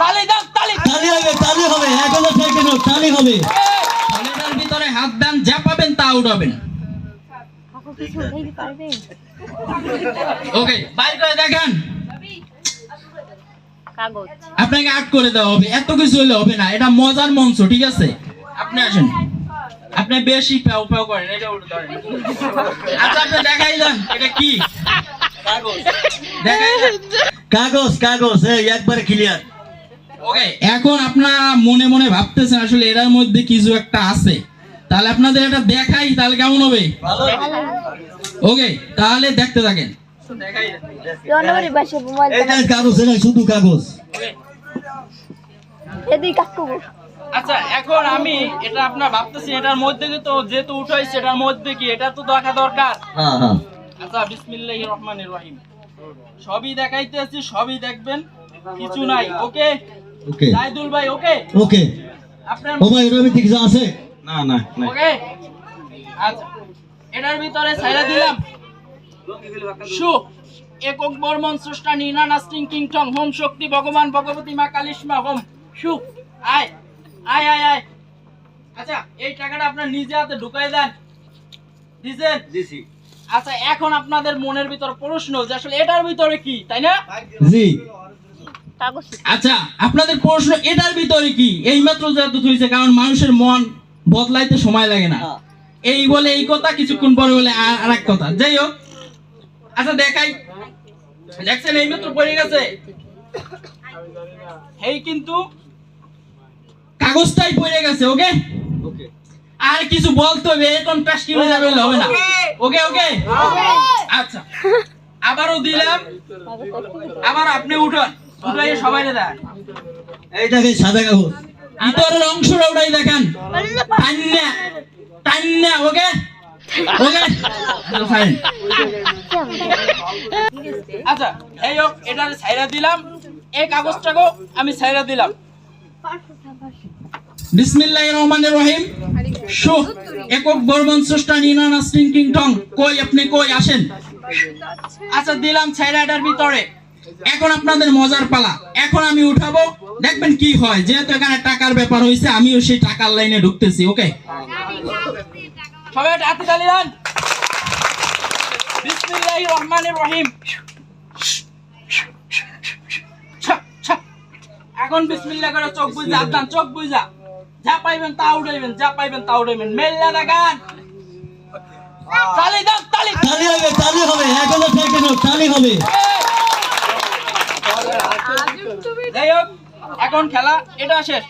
তালি দাও তালি। তালি হবে তালি হবে এক হাজার থেকে নোট তালি হবে। তালিটার ভিতরে হাত দেন যা পাবেন তা উঠাবেন। কাকু কিছু উঠাইতে পারবেন ওকে বাইর করে দেখেন। আপনাকে আট করে দেওয়া হবে এত কিছু হলে হবে না এটা মজার মঞ্চ ঠিক আছে? আপনি আসেন। আপনি বেশি প্যাও প্যাও করেন এটা আচ্ছা আপনি দেখাই দেন এটা কি? কাগজ। কাগজ কাগজ একবারে ক্লিয়ার এখন আপনারা মনে মনে ভাবতেছেন আসলে এটার মধ্যে কিছু একটা আছে। তাহলে আপনাদের এটা দেখাই তাহলে কেমন হবে? ওকে তাহলে দেখতে থাকেন। কাগজ এটা শুধু কাগজ। আচ্ছা এখন আমি এটা আপনার ভাবতেছি এটার মধ্যে তো যেহেতু উঠাইছে এটার মধ্যে কি এটা তো দেখা দরকার? হ্যাঁ হ্যাঁ। আচ্ছা বিসমিল্লাহির রহমানির রহিম। সবই দেখাইতেছি সবই দেখবেন কিছু নাই ওকে ওকে ভাই ওকে ওকে আপনার ও ভাই কিছু আছে? না না না ওকে আচ্ছা এটার ভিতরে ছাইরা দিলাম। সু একক বর্মন স্রষ্টা নিনা নাস্টিং কিং টং হোম শক্তি ভগবান ভগবতী মা কালিশমা হোম। সু আয় আয় আয় আয়। আচ্ছা এই টাকাটা আপনার নিজে হাতে ঢুকাই দেন। দিছেন? দিছি। আচ্ছা এখন আপনাদের মনের ভিতর প্রশ্ন যে আসলে এটার ভিতরে কি তাই না? জি। আচ্ছা আপনাদের প্রশ্ন এটার ভিতরে কি? এই মাত্র যেহেতু কারণ মানুষের মন বদলাইতে সময় লাগে না। এই বলে এই কথা কিছুক্ষণ পরে বলে আর এক কথা। যাই হোক। আচ্ছা দেখাই। দেখছেন এই মাত্র পড়ে গেছে। এই কিন্তু কাগজটাই পড়ে গেছে ওকে? ওকে। আর কিছু বলতে হবে এরকম টাস্কি হয়ে যাবে হবে না। ওকে। ওকে আচ্ছা। আবারও দিলাম। আবার আপনি উঠান। সবাই দেন এইটাকে সাদা কাগজ। ভিতরের অংশটা ওটাই দেখেন। টান্না টান্না ওকে? ওকে? ফাইন আচ্ছা এই হোক এটা ছাইরা দিলাম। এই কাগজটাকেও আমি ছাইরা দিলাম। বিসমিল্লাহির রহমানির রহিম। শো একক বর্মন স্রষ্টা নিনা নাসরিন কিং টং। কই আপনি কই আসেন? আচ্ছা দিলাম ছাইরাটার ভিতরে। এখন আপনাদের মজার পালা। এখন আমি উঠাবো। দেখবেন কি হয় যেহেতু এখানে টাকার ব্যাপার হয়েছে আমিও সেই টাকার লাইনে ঢুকতেছি ওকে? সবাই হাতে তালি দেন। বিসমিল্লাহির রহমানির রহিম। ছা, ছা। এখন বিসমিল্লাহ করে চোখ বুঝা আদান চোখ বুঝা যা পাইবেন তা উঠাইবেন যা পাইবেন তা উঠাইবেন। মেল্লা লাগান তালি দাও তালি। তালি হবে তালি হবে হাজার থেকে তালি হবে। যাই হোক এখন খেলা এটা শেষ।